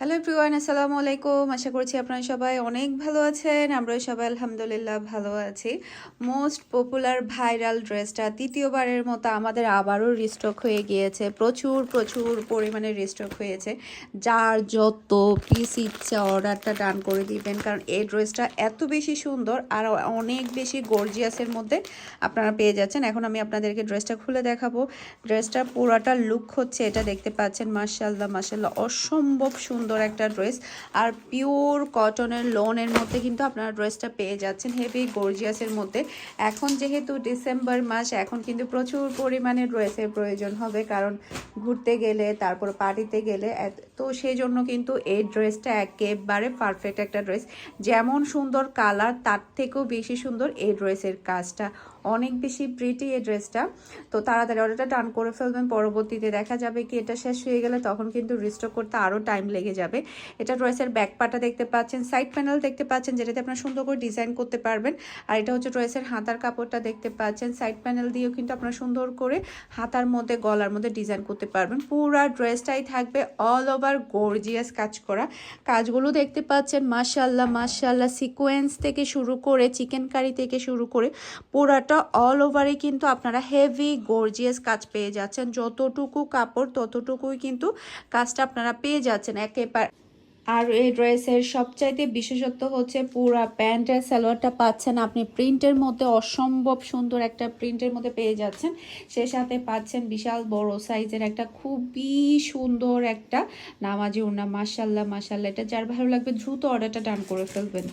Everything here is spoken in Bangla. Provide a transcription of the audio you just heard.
হ্যালো এভরিওয়ান আসসালামু আলাইকুম আশা করছি আপনারা সবাই অনেক ভালো আছেন আমরা সবাই আলহামদুলিল্লাহ ভালো আছি মোস্ট পপুলার ভাইরাল ড্রেসটা তৃতীয়বারের মতো আমাদের আবারও রিস্টক হয়ে গিয়েছে। প্রচুর প্রচুর পরিমাণে রিস্টক হয়েছে। যার যত পিস ইচ্ছে অর্ডারটা ডান করে দিবেন। কারণ এই ড্রেসটা এত বেশি সুন্দর আর অনেক বেশি গর্জিয়াসের মধ্যে আপনারা পেয়ে যাচ্ছেন। এখন আমি আপনাদেরকে ড্রেসটা খুলে দেখাবো। ড্রেসটা পুরাটা লুক হচ্ছে, এটা দেখতে পাচ্ছেন। মার্শাল্লাহ মার্শাল্লাহ অসম্ভব সুন্দর। একটা ড্রেস। আর পিওর কটনের লোনের মধ্যে কিন্তু আপনারা ড্রেসটা পেয়ে যাচ্ছেন হেভি গর্জিয়াসের মধ্যে। এখন যেহেতু ডিসেম্বর মাস, এখন কিন্তু প্রচুর পরিমাণে ড্রেসের প্রয়োজন হবে, কারণ ঘুরতে গেলে, তারপর পার্টিতে গেলে তো সেই জন্য কিন্তু এই ড্রেসটা একেবারে পারফেক্ট একটা ড্রেস। যেমন সুন্দর কালার, তার থেকেও বেশি সুন্দর এই ড্রেসের কাজটা। অনেক বেশি প্রিটি এই ড্রেসটা। তো তাড়াতাড়ি অর্ডারটা টান করে ফেলবেন, পরবর্তীতে দেখা যাবে কি এটা শেষ হয়ে গেলে, তখন কিন্তু রিস্টক করতে আরও টাইম লেগে যাবে। এটা ড্রেসের ব্যাক পাটা দেখতে পাচ্ছেন সাইড প্যানেল দেখতে পাচ্ছেন, যেটাতে আপনারা সুন্দর করে ডিজাইন করতে পারবেন। আর এটা হচ্ছে ড্রেসের হাতার কাপড়টা দেখতে পাচ্ছেন সাইড প্যানেল দিয়েও কিন্তু আপনারা সুন্দর করে হাতার মধ্যে, গলার মধ্যে ডিজাইন করতে পারবেন। পুরা ড্রেসটাই থাকবে অল ওভার গর্জিয়াস কাজ করা। কাজগুলো দেখতে পাচ্ছেন মাশাল্লাহ মাশাল্লাহ সিকোয়েন্স থেকে শুরু করে চিকেন কারি থেকে শুরু করে, পুরাটা অল ওভারে কিন্তু আপনারা হেভি গর্জিয়াস কাজ পেয়ে যাচ্ছেন। যতটুকু কাপড়, ততটুকুই কিন্তু কাজটা আপনারা পেয়ে যাচ্ছেন। একেবারে আর এই ড্রেসের সবচাইতে বিশেষত্ব হচ্ছে পুরা প্যান্টের সালোয়ারটা পাচ্ছেন আপনি। প্রিন্টের মধ্যে অসম্ভব সুন্দর একটা প্রিন্টের মধ্যে পেয়ে যাচ্ছেন। সে সাথে পাচ্ছেন বিশাল বড় সাইজের একটা খুবই সুন্দর একটা নামাজি উন্না। মাসাল্লাহ মাসাল্লাহ এটা যার ভালো লাগবে, দ্রুত অর্ডারটা ডান করে ফেলবেন।